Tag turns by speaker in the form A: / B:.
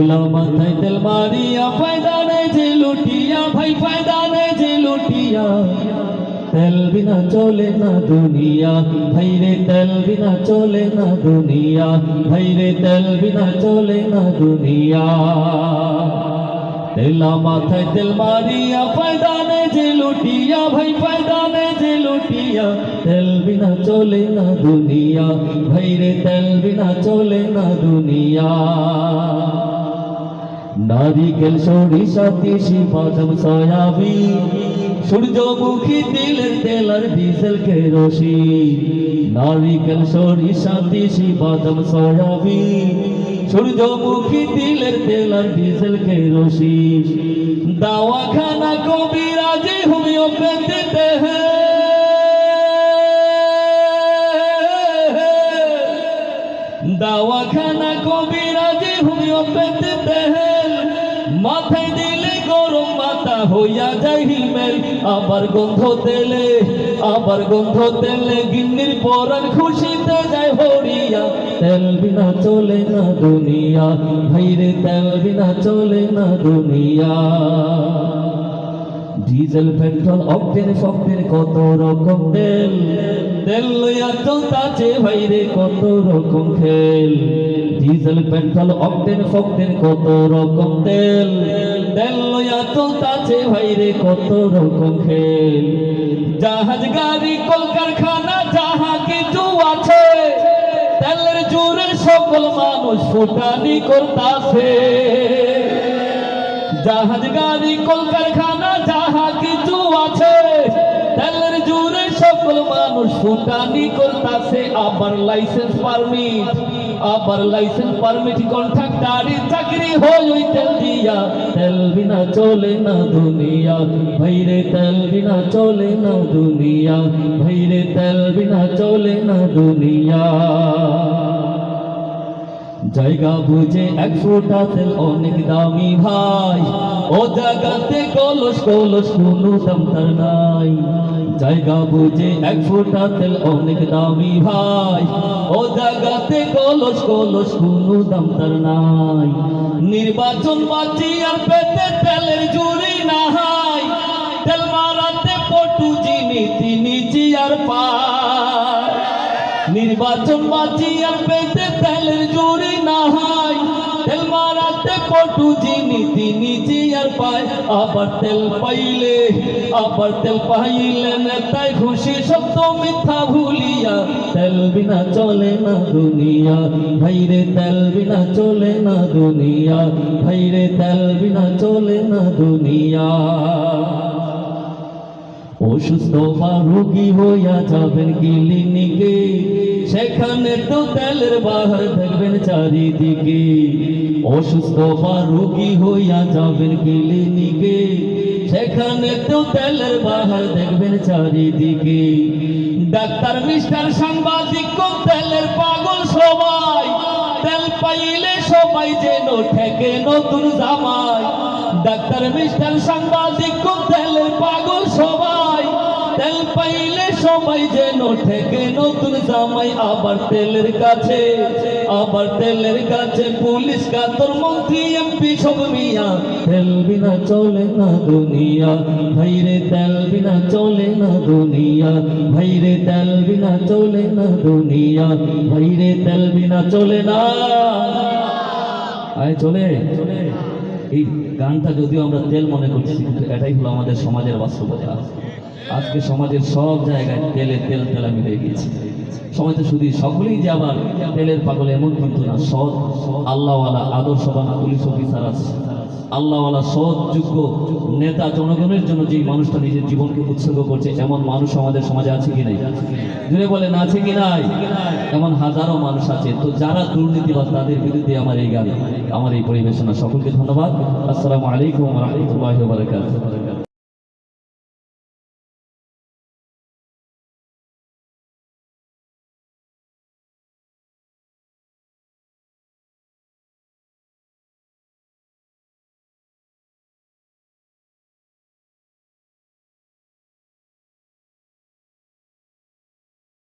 A: মাথায় তেল মারিয়া ফায়দা নেই যে লুটিয়া, ভাই ফায়দা নেই যে লুটিয়া। তেল বিনা চলে না দুনিয়া, ভাই রে তেল বিনা চলে না দুনিয়া, ভাই রে তেল বিনা চলে না দুনিয়া। তেলা মাথায় তেল মারিয়া ফায়দা নেই যে লুটিয়া, ভাই ফায়দা নেই যে লুটিয়া। তেল বিনা চলে না দুনিয়া, ভাই রে তেল বিনা চলে না দুনিয়া। নারিকেল সরিষা তিসি বাদাম সয়াবিন সূর্যমুখী তিলের তেল আর ডিজেল কেরোসিন নারিকেল সরিষা তিসি বাদাম সয়াবিন সূর্যমুখী তিলের তেল আর ডিজেল কেরোসিন দাওয়াখানা কবিরাজি হোমিওপ্যাথিতে দাওয়াখানা কবিরাজি হোমিওপ্যাথি দেহেল মাথায় দিলে গরম মাথা হইয়া যায় হিমেল, আবার গন্ধ তেলে, আবার গন্ধ তেলে গিন্নির পরান খুশিতে যায় হরিয়া। তেল বিনা চলে না দুনিয়া, ভাইরে তেল বিনা চলে না দুনিয়া। ডিজেল পেট্রোল, অক্টেন শক্তের কত রকম তেল? তেল লইয়া চলতাছে ভাইরে কত রকম খেল? ডিজেল পেট্রোল, অক্টেন শক্তের কত রকম তেল? তেল লইয়া চলতাছে ভাইরে কত রকম খেল? জাহাজ, গাড়ি, কলকারখানা, যাহা কিছু আছে, তেলের জোরে সকল মানুষ ফুটানি করতাছে। জাহাজ, গাড়ি, কলকারখানা, যাহা সকল মানুষ ফুটানি করতাছে, আবার লাইসেন্স পারমিট আবার লাইসেন্স পারমিট কন্ট্রাক্টারি চাকরি হই ওই তেল দিয়া। তেল বিনা চলে না দুনিয়া, ভাইরে তেল বিনা চলে না দুনিয়া, ভাইরে তেল বিনা চলে না দুনিয়া। জায়গা বুঝে এক ফোঁটা তেল অনেক দামি ভাই। ও জায়গাতে কলস কলস, কোনো দাম নাই। জায়গা বুঝে এক ফোঁটা তেল অনেক দামি ভাই। ও জায়গাতে কলস কলস, কোনো দাম তার নাই। নির্বাচন বাঁচি আর পেতে তেলের জুড়ি না হাই তেল মারাতে পটু যিনি তিনি জিয়ার পা নির্বাচন বাঁচি আর পেতে তেল পাইলে, আবার নেতায় খুশি সত্য মিথ্যা ভুলিয়া, তেল বিনা চলে না দুনিয়া। ভাইরে, তেল বিনা চলে না দুনিয়া। ভাইরে, তেল বিনা চলে না দুনিয়া। অসুস্থ রোগী হইয়া যাবেন ক্লিনিকে, সেখানে তো তেলের বাহার দেখবেন চারিদিকে। অসুস্থ রোগী হইয়া যাবেন ক্লিনিকে, সেখানে তো তেলের বাহার দেখবেন চারিদিকে। ডাক্তার, মিস্টার, সাংবাদিক তেলের পাগল সবাই? তেল পাইলে সবাই যেন ঠেকে নতুন জামাই। ডাক্তার, মিস্টার, সাংবাদিক পাইলে সবাই যেন ঠেকে নতুন জামাই, আবার তেলের কাছে, আবার তেলের কাছে পুলিশ, কাতর মন্ত্রী এমপি সব মিয়া। তেল বিনা চলে না দুনিয়া, ভাইরে তেল বিনা চলে না দুনিয়া, ভাইরে তেল বিনা চলে না দুনিয়া, ভাইরে তেল বিনা চলে না। আয়, চলে চলে। এই গানটা যদিও আমরা তেল মনে করছি, কিন্তু এটাই হলো আমাদের সমাজের বাস্তবতা। আজকে সমাজের সব জায়গায় তেলে তেল তেলামি হয়ে গিয়েছে। সমাজে শুধু সকলেই যে আবার তেলের পাগল এমন কিন্তু না, সৎ, আল্লাহওয়ালা, আদর্শবান পুলিশ অফিসার আছে। আল্লাহওয়ালা, সৎ, যোগ্য নেতা জনগণের জন্য যে মানুষটা নিজের জীবনকে উৎসর্গ করছে, এমন মানুষ আমাদের সমাজে আছে কি নাই? জুড়ে বলেন, আছে কি নাই? এমন হাজারো মানুষ আছে। তো যারা দুর্নীতিবাদ, তাদের বিরুদ্ধে আমার এই গান আমার এই পরিবেশনা। সকলকে ধন্যবাদ। আসসালামু আলাইকুম রহমতুল্লাহ